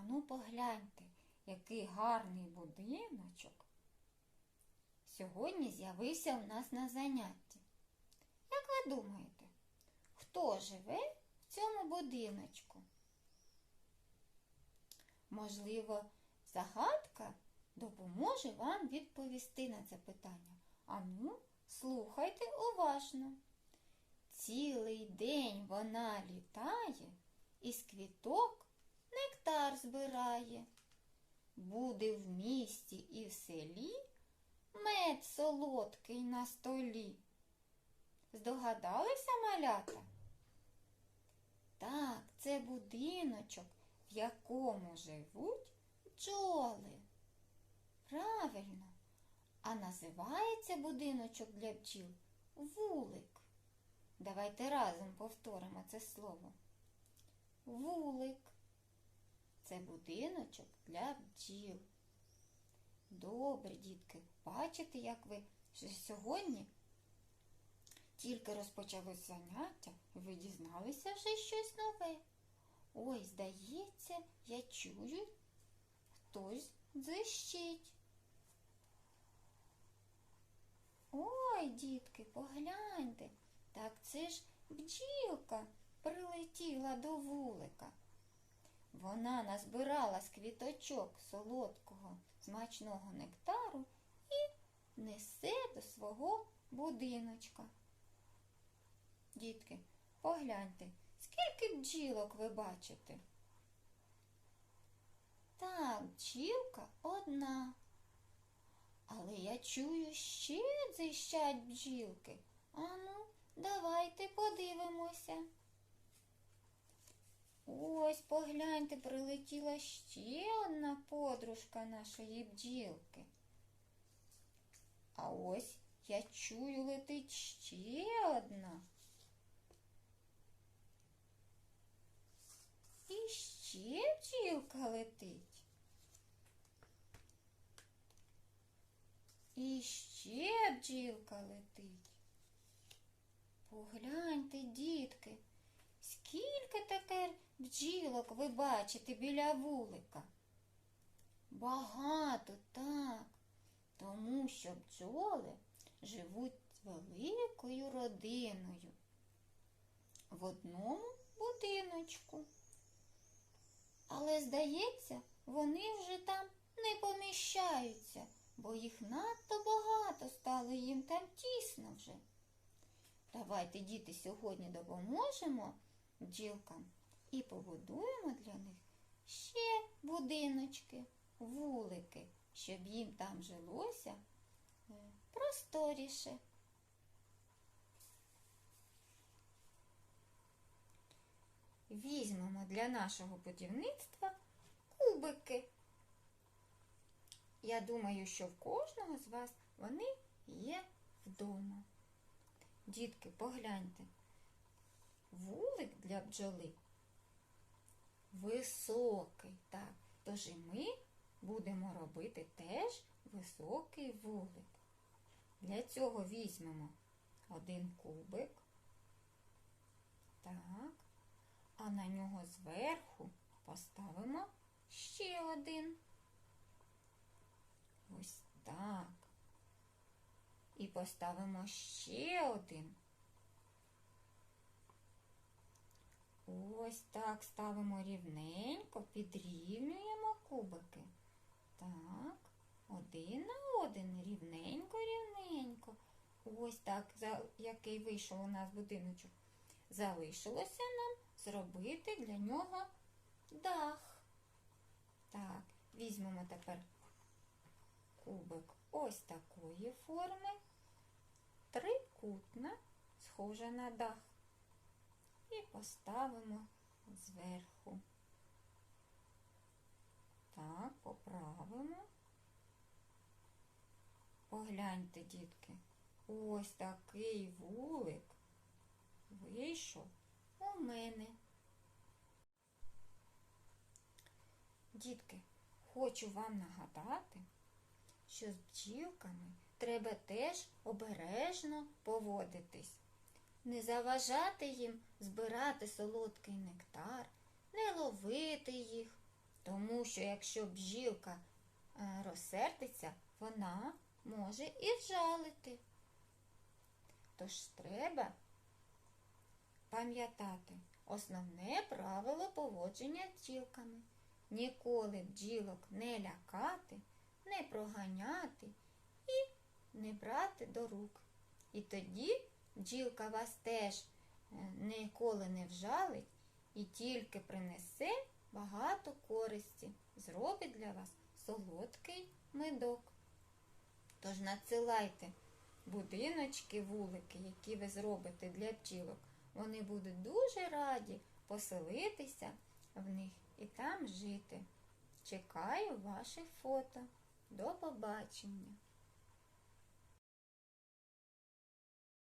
Ану погляньте, який гарний будиночок сьогодні з'явився у нас на занятті. Як ви думаєте, хто живе в цьому будиночку? Можливо, загадка допоможе вам відповісти на це питання. Ану, слухайте уважно. Цілий день вона літає, із квіток нектар збирає. Буде в місті і в селі мед солодкий на столі. Здогадалися малята? Так, це будиночок, в якому живуть бджоли. Правильно. А називається будиночок для бджіл вулик. Давайте разом повторимо це слово. Вулик. Це будиночок для бджіл. Добре, дітки, бачите, як ви ж сьогодні тільки розпочали заняття, ви дізналися вже щось нове. Ой, здається, я чую, хтось дзищить. Ой, дітки, погляньте, так це ж бджілка прилетіла до вулика. Вона назбирала з квіточок солодкого смачного нектару і несе до свого будиночка. Дітки, погляньте, скільки бджілок ви бачите? Так, бджілка одна. Але я чую, ще дзищать бджілки. Ану, давайте подивимося. Погляньте, прилетіла ще одна подружка нашої бджілки. А ось я чую, летить ще одна. І ще бджілка летить. І ще бджілка летить. Погляньте, дітки, скільки тепер бджілок ви бачите біля вулика? Багато, так, тому що бджоли живуть великою родиною в одному будиночку. Але, здається, вони вже там не поміщаються, бо їх надто багато стало їм там тісно вже. Давайте, діти, сьогодні допоможемо бджілкам і побудуємо для них ще будиночки, вулики, щоб їм там жилося е, просторіше. Візьмемо для нашого будівництва кубики. Я думаю, що в кожного з вас вони є вдома. Дітки, погляньте, вулик для бджоли високий, так. Тож і ми будемо робити теж високий вулик. Для цього візьмемо один кубик, так, а на нього зверху поставимо ще один. Ось так. І поставимо ще один. Ось так ставимо рівненько, підрівнюємо кубики. Так, один на один, рівненько, рівненько. Ось так, за який вийшов у нас будиночок. Залишилося нам зробити для нього дах. Так, візьмемо тепер кубик ось такої форми, трикутна, схожа на дах. І поставимо зверху. Так, поправимо. Погляньте, дітки, ось такий вулик вийшов у мене. Дітки, хочу вам нагадати, що з бджілками треба теж обережно поводитись. Не заважати їм збирати солодкий нектар, не ловити їх, Тому що якщо бджілка е, розсердиться, вона може і вжалити. Тож треба пам'ятати основне правило поводження з бджілками. Ніколи бджілок не лякати, не проганяти і не брати до рук. І тоді бджілка вас теж е, ніколи не вжалить і тільки принесе багато користі, зробить для вас солодкий медок. Тож надсилайте будиночки, вулики, які ви зробите для бджілок. Вони будуть дуже раді поселитися в них і там жити. Чекаю ваших фото. До побачення!